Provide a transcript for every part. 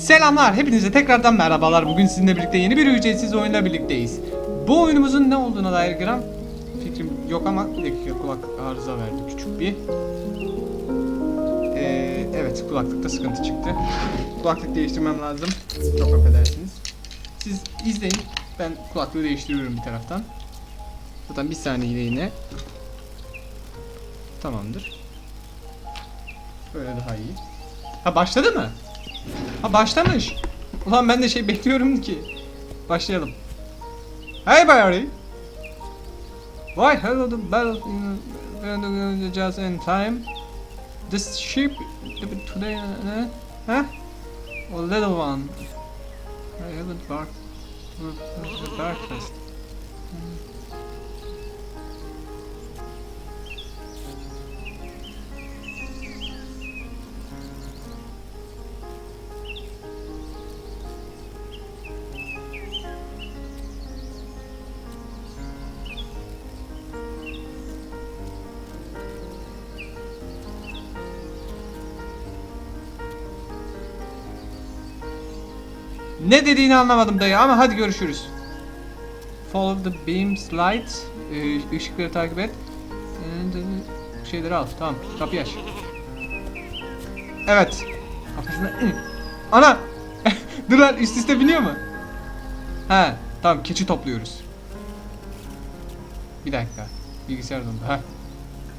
Selamlar, hepinize tekrardan merhabalar. Bugün sizinle birlikte yeni bir ücretsiz oyunla birlikteyiz. Bu oyunumuzun ne olduğuna dair gram fikrim yok ama bir dakika kulak arıza verdi küçük bir. Ee, evet kulaklıkta sıkıntı çıktı. Kulaklık değiştirmem lazım. Çok affedersiniz. Siz izleyin. Ben kulaklığı değiştiriyorum bir taraftan. Zaten bir saniye yine. Tamamdır. Böyle daha iyi. Ha başladı mı? Ha başlamış. Ulan ben de şey bekliyorum ki. Başlayalım. Hey Barry. Why hello the battle in just in time? This ship today, uh, huh? A little one. I haven't barked. Breakfast. Ne dediğini anlamadım dayı ama hadi görüşürüz. Follow the beams light. Ee, ışıkları takip et. E, şeyleri al. Tamam. Kapıyı aç. Evet. Kafasına... Ana! Dur lan üst üste biniyor mu? He. Tamam keçi topluyoruz. Bir dakika. Bilgisayar dondu. He.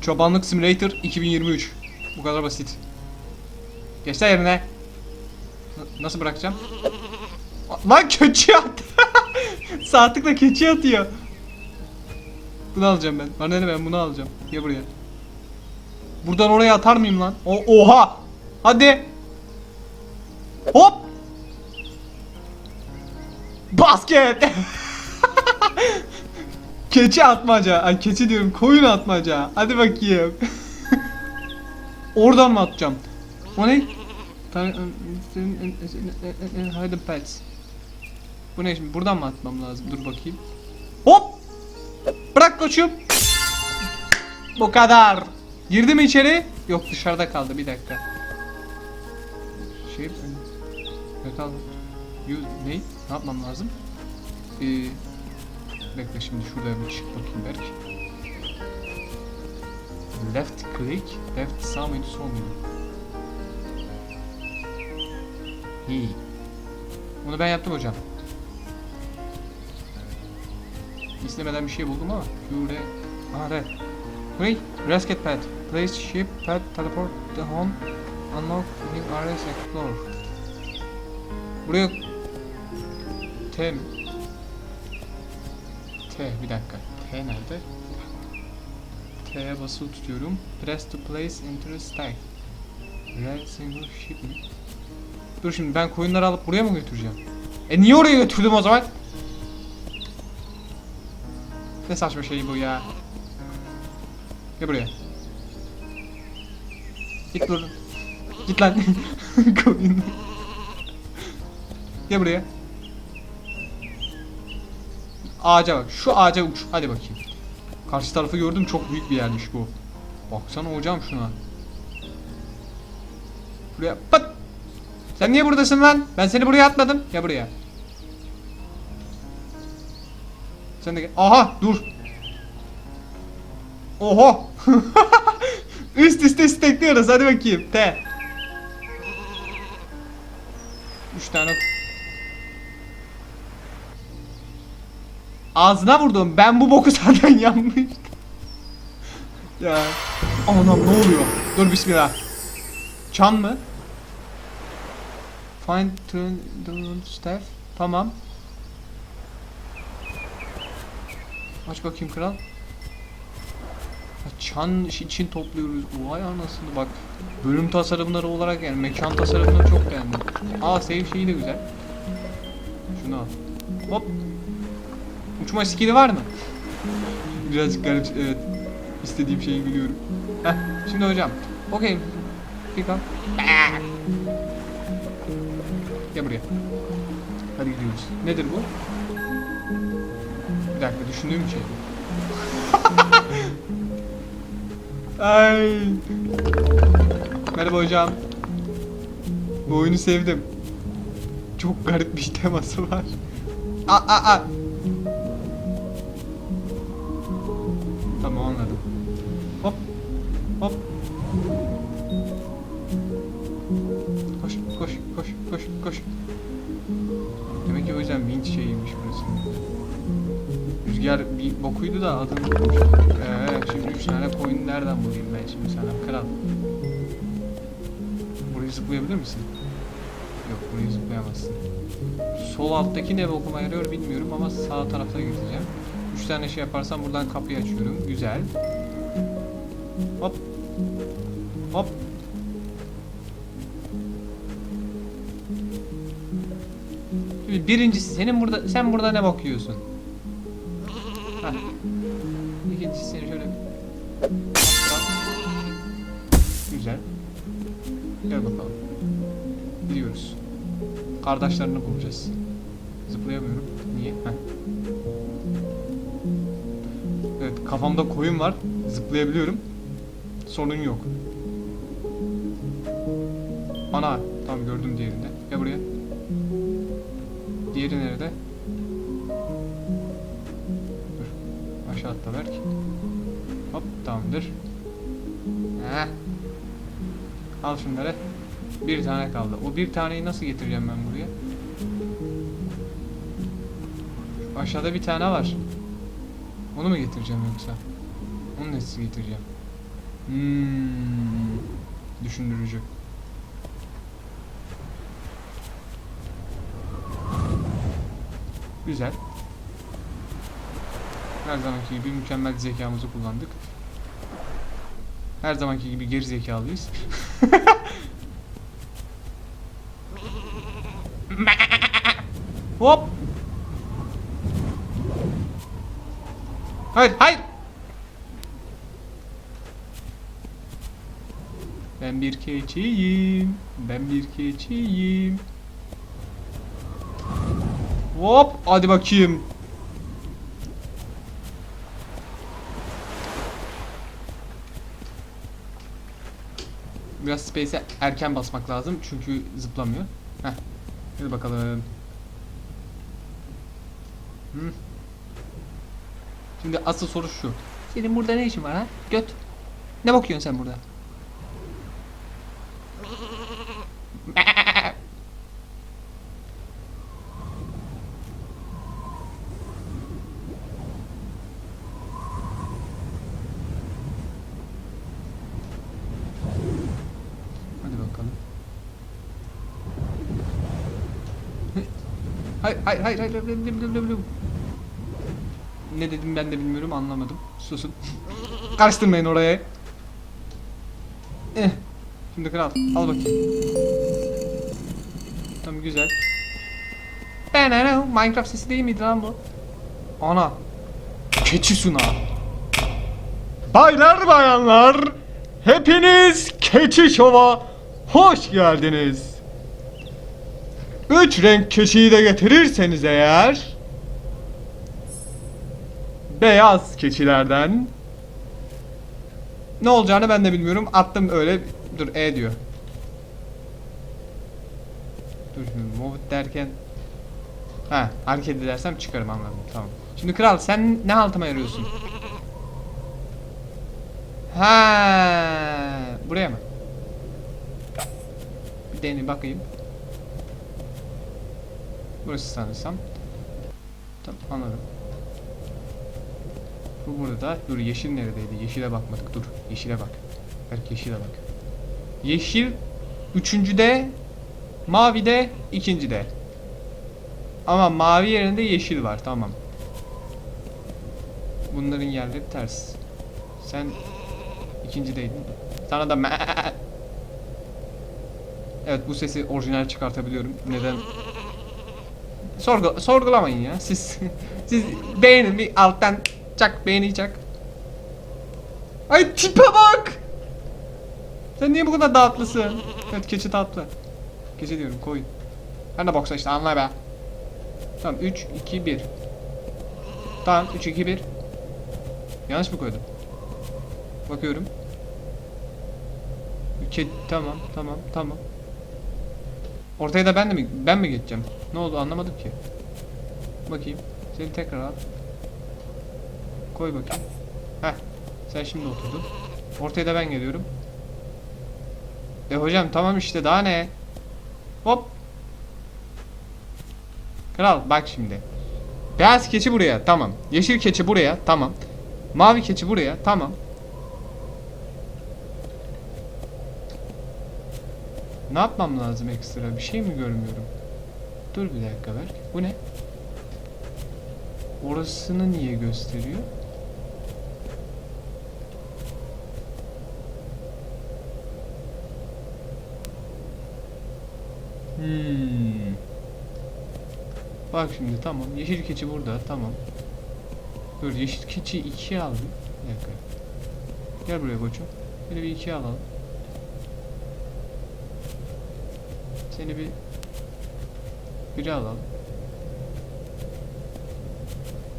Çobanlık Simulator 2023. Bu kadar basit. Geç de yerine. N- nasıl bırakacağım? Lan keçi at. Sağ tıkla keçi atıyor. Bunu alacağım ben. Bana ne ben bunu alacağım. Gel buraya. Buradan oraya atar mıyım lan? O oha. Hadi. Hop. Basket. keçi atmaca. Ay keçi diyorum. Koyun atmaca. Hadi bakayım. Oradan mı atacağım? O ne? Hide pets. Bu ne şimdi? Buradan mı atmam lazım? Dur bakayım. Hop! Bırak koçum. Bu kadar. Girdi mi içeri? Yok dışarıda kaldı. Bir dakika. Şey... Metal... Ne? Ne yapmam lazım? Ee, bekle şimdi şurada bir çık bakayım belki. Left click, left sağ mıydı sol muydu? İyi. Bunu ben yaptım hocam. İstemeden bir şey buldum ama. Aa red. Wait. Rescue pad. Place ship pad teleport the home. Unlock new areas explore. Buraya T? T bir dakika. T nerede? T'ye basılı tutuyorum. Press to place into stack. Red single ship mi? Dur şimdi ben koyunları alıp buraya mı götüreceğim? E niye oraya götürdüm o zaman? Ne saçma şey bu ya. Gel buraya. Git dur. Git lan. Koyun. Gel buraya. Ağaca bak. Şu ağaca uç. Hadi bakayım. Karşı tarafı gördüm. Çok büyük bir yermiş bu. Baksana hocam şuna. Buraya pıt. Sen niye buradasın lan? Ben seni buraya atmadım. Ya buraya. Sen de gel. Aha dur. Oho. Üst üste stekliyoruz. Hadi bakayım. T. Üç tane. Ağzına vurdum. Ben bu boku zaten yanmıştım. ya. Anam ne oluyor? Dur bismillah. Çan mı? Find turn turn staff. Tamam. Aç bakayım kral. Çan için topluyoruz. Vay anasını bak. Bölüm tasarımları olarak yani mekan tasarımını çok beğendim. Aa save şeyi de güzel. Şunu al. Hop. Uçma skill'i var mı? Birazcık garip evet. İstediğim şeyi biliyorum. Heh, şimdi hocam. Okey. Pick up. Gel buraya. Hadi gidiyoruz. Nedir bu? Dakika düşündüğüm şey. Ay. Merhaba hocam. Bu oyunu sevdim. çok garip bir teması var. Aa aa aa. Tamam anladım. Hop. Hop. Koş koş koş koş koş. Demek ki o yüzden vinç şeyiymiş burası. Rüzgar bir bokuydu da adını. Ee, şimdi üç tane coin nereden bulayım ben şimdi sana kral? Burayı zıplayabilir misin? Yok burayı zıplayamazsın. Sol alttaki ne okuma yarıyor bilmiyorum ama sağ tarafta gideceğim. Üç tane şey yaparsam buradan kapıyı açıyorum. Güzel. Hop. Hop. Birincisi senin burada sen burada ne bakıyorsun? Gel bakalım. Gidiyoruz. Kardeşlerini bulacağız. Zıplayamıyorum. Niye? Heh. Evet kafamda koyun var. Zıplayabiliyorum. Sorun yok. Ana. Tamam gördüm diğerinde. Gel buraya. Diğeri nerede? Dur. Aşağı atla Berk. Hop tamamdır. Heh. Al şunları. Bir tane kaldı. O bir taneyi nasıl getireceğim ben buraya? Aşağıda bir tane var. Onu mu getireceğim yoksa? Onu nasıl getireceğim? Hmm, düşündürücü. Güzel. Her zamanki gibi mükemmel zekamızı kullandık. Her zamanki gibi geri zekalıyız. Hop. Hayır, hayır. Ben bir keçiyim. Ben bir keçiyim. Hop, hadi bakayım. Biraz space'e erken basmak lazım çünkü zıplamıyor. Heh. Hadi bakalım. Hı. Şimdi asıl soru şu. Senin burada ne işin var ha? Göt. Ne bakıyorsun sen burada? Hadi bakalım. Hayır hayır hayır hayır. Ne dedim ben de bilmiyorum anlamadım. Susun. Karıştırmayın oraya. Eh. Şimdi kral al bakayım. Tamam güzel. Ben ne Minecraft sesi değil miydi lan bu? Ana. Keçi sunağı. Baylar bayanlar. Hepiniz Keçi Şov'a hoş geldiniz. Üç renk keçiyi de getirirseniz eğer beyaz keçilerden ne olacağını ben de bilmiyorum. Attım öyle. Dur E diyor. Dur şimdi move derken Ha hareket edersem çıkarım anladım tamam. Şimdi kral sen ne altıma yarıyorsun? Ha buraya mı? Bir deneyim bakayım. Burası sanırsam. Tamam anladım. Bu burada. Dur yeşil neredeydi? Yeşile bakmadık. Dur. Yeşile bak. Belki yeşile bak. Yeşil üçüncüde. Mavi de ikincide. Ama mavi yerinde yeşil var. Tamam. Bunların yerleri ters. Sen ikincideydin. Sana da Evet bu sesi orijinal çıkartabiliyorum. Neden? Sorgu sorgulamayın ya. Siz siz beğenin bir alttan çak beğeni çak. Ay tipe bak. Sen niye bu kadar tatlısın? Evet keçi tatlı. Keçi diyorum koyun. Ben de boksa işte anla be. Tamam 3 2 1. Tamam 3 2 1. Yanlış mı koydum? Bakıyorum. Ke tamam tamam tamam. Ortaya da ben de mi ben mi geçeceğim? Ne oldu anlamadım ki. Bakayım. Seni tekrar al. Koy bakayım. Heh. Sen şimdi oturdun. Ortaya da ben geliyorum. E hocam tamam işte daha ne? Hop. Kral bak şimdi. Beyaz keçi buraya tamam. Yeşil keçi buraya tamam. Mavi keçi buraya tamam. Ne yapmam lazım ekstra? Bir şey mi görmüyorum? Dur bir dakika ver. Bu ne? Orasını niye gösteriyor? Hmm. Bak şimdi tamam. Yeşil keçi burada. Tamam. Dur yeşil keçi ikiye al. bir. Bir dakika. Gel buraya koçum. Böyle bir ikiye alalım. Seni bir biri alalım.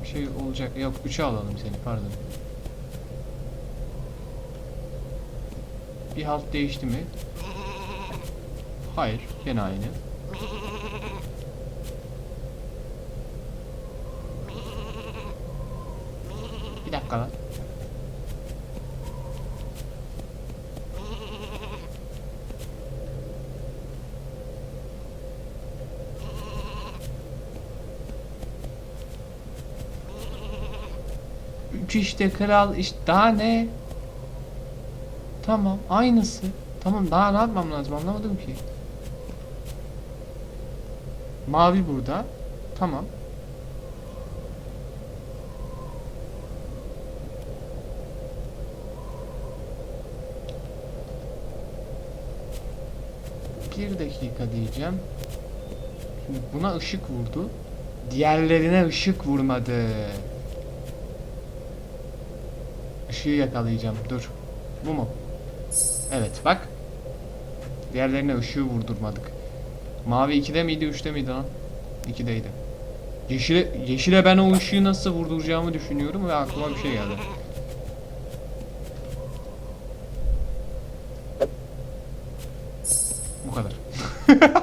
Bir şey olacak. Yok üçe alalım seni pardon. Bir halt değişti mi? Hayır. Gene aynı. Bir dakika lan. Üç işte kral işte daha ne? Tamam aynısı. Tamam daha ne yapmam lazım anlamadım ki. Mavi burada. Tamam. Bir dakika diyeceğim. Şimdi buna ışık vurdu. Diğerlerine ışık vurmadı. Işığı yakalayacağım. Dur. Bu mu? Evet bak. Diğerlerine ışığı vurdurmadık. Mavi 2'de miydi 3'te miydi lan? 2'deydi. Yeşile, yeşile ben o ışığı nasıl vurduracağımı düşünüyorum ve aklıma bir şey geldi. Bu kadar.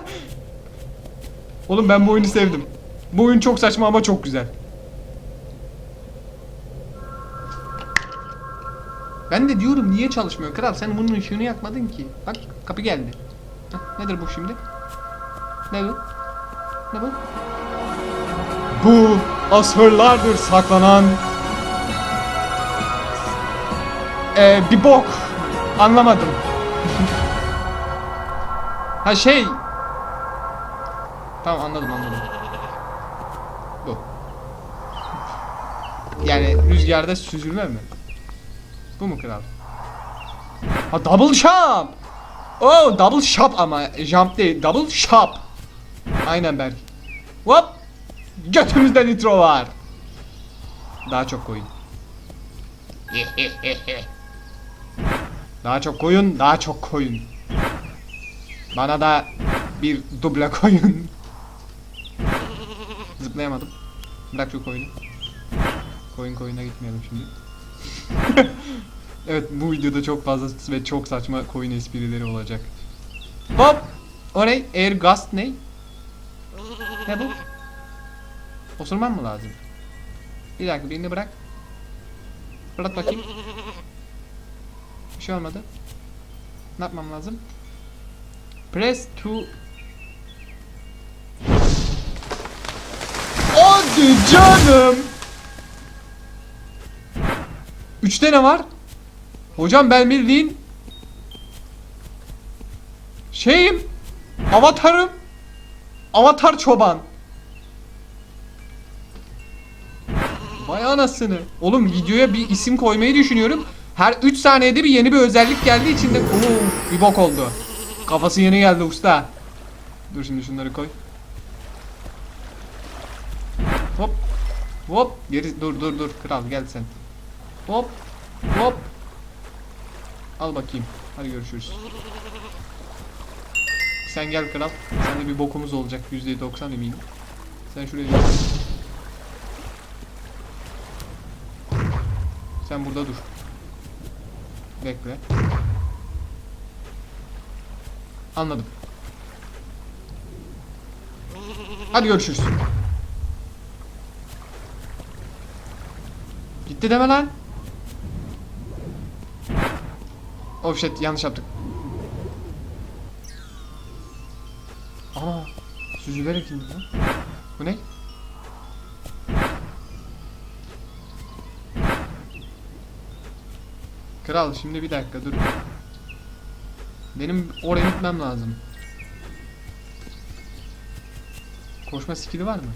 Oğlum ben bu oyunu sevdim. Bu oyun çok saçma ama çok güzel. Ben de diyorum niye çalışmıyor kral sen bunun ışığını yakmadın ki. Bak kapı geldi. Heh, nedir bu şimdi? Ne bu? Ne bu? Bu asırlardır saklanan ee, bir bok. Anlamadım. ha şey. Tamam anladım anladım. Bu. Yani rüzgarda süzülme mi? Bu mu kral? Ha double shop. Oh double shop ama jump değil double shop. Aynen Berk. Hop. Götümüzde nitro var. Daha çok koyun. daha çok koyun, daha çok koyun. Bana da bir duble koyun. Zıplayamadım. Bırak şu koyunu. Koyun koyuna gitmeyelim şimdi. evet bu videoda çok fazla ve çok saçma koyun esprileri olacak. Hop! O ne? Air gust ne? Ne bu? Osurmam mı lazım? Bir dakika birini bırak. Bırak bakayım. Bir şey olmadı. Ne yapmam lazım? Press to Hadi canım. Üçte ne var? Hocam ben bildiğin şeyim. Avatarım. Avatar çoban. Vay anasını. Oğlum videoya bir isim koymayı düşünüyorum. Her 3 saniyede bir yeni bir özellik geldiği içinde Oo, bir bok oldu. Kafası yeni geldi usta. Dur şimdi şunları koy. Hop. Hop. Geri dur dur dur kral gel sen. Hop. Hop. Al bakayım. Hadi görüşürüz. Sen gel kral. Sende bir bokumuz olacak %90 eminim. Sen şuraya gel. Sen burada dur. Bekle. Anladım. Hadi görüşürüz. Gitti deme lan. Oh shit yanlış yaptık. Aa süzülerek indi lan. Bu ne? Kral şimdi bir dakika dur. Benim oraya gitmem lazım. Koşma skill'i var mı?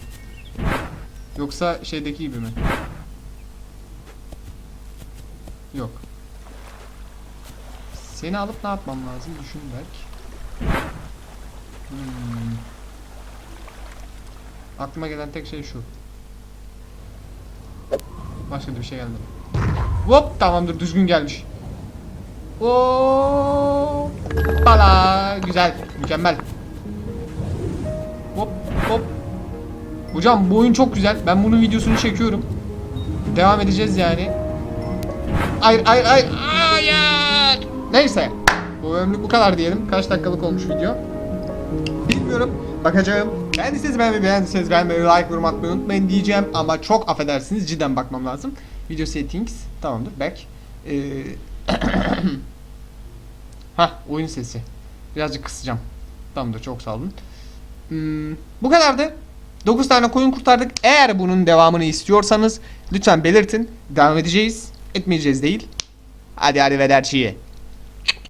Yoksa şeydeki gibi mi? Yok. Seni alıp ne yapmam lazım? Düşün belki. Hmm. Aklıma gelen tek şey şu. Başka bir şey gelmedi. Hop tamamdır düzgün gelmiş. Hoppala güzel mükemmel. Hop hop. Hocam bu oyun çok güzel. Ben bunun videosunu çekiyorum. Devam edeceğiz yani. Hayır hayır hayır. Hayır. Neyse. Bu bölümlük bu kadar diyelim. Kaç dakikalık olmuş video? Bilmiyorum. Bakacağım. Beğendiyseniz beğenmeyi, beğendiyseniz beğenmeyi, like, yorum atmayı unutmayın diyeceğim. Ama çok affedersiniz. Cidden bakmam lazım. Video settings. Tamamdır. Back. Ee... Hah oyun sesi. Birazcık kısacağım. Tamamdır çok sağ olun. Hmm, bu kadardı. 9 tane koyun kurtardık. Eğer bunun devamını istiyorsanız lütfen belirtin. Devam edeceğiz. Etmeyeceğiz değil. Hadi hadi vederçiye.